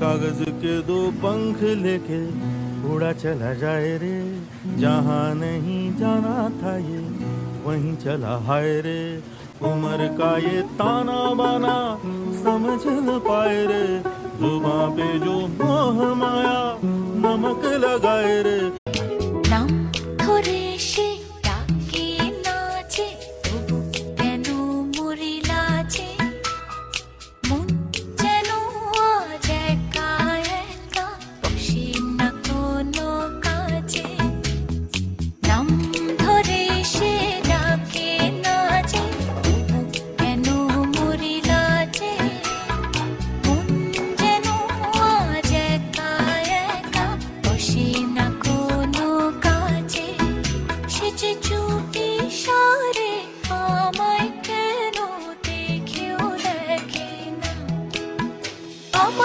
कागज़ के दो पंख लेके उड़ा चला जाए रे। जहाँ नहीं जाना था ये, वहीं चला हाय रे। उम्र का ये ताना बाना समझ न पाए रे। जुबा पे जो मोह माया नमक लगाए रे। amor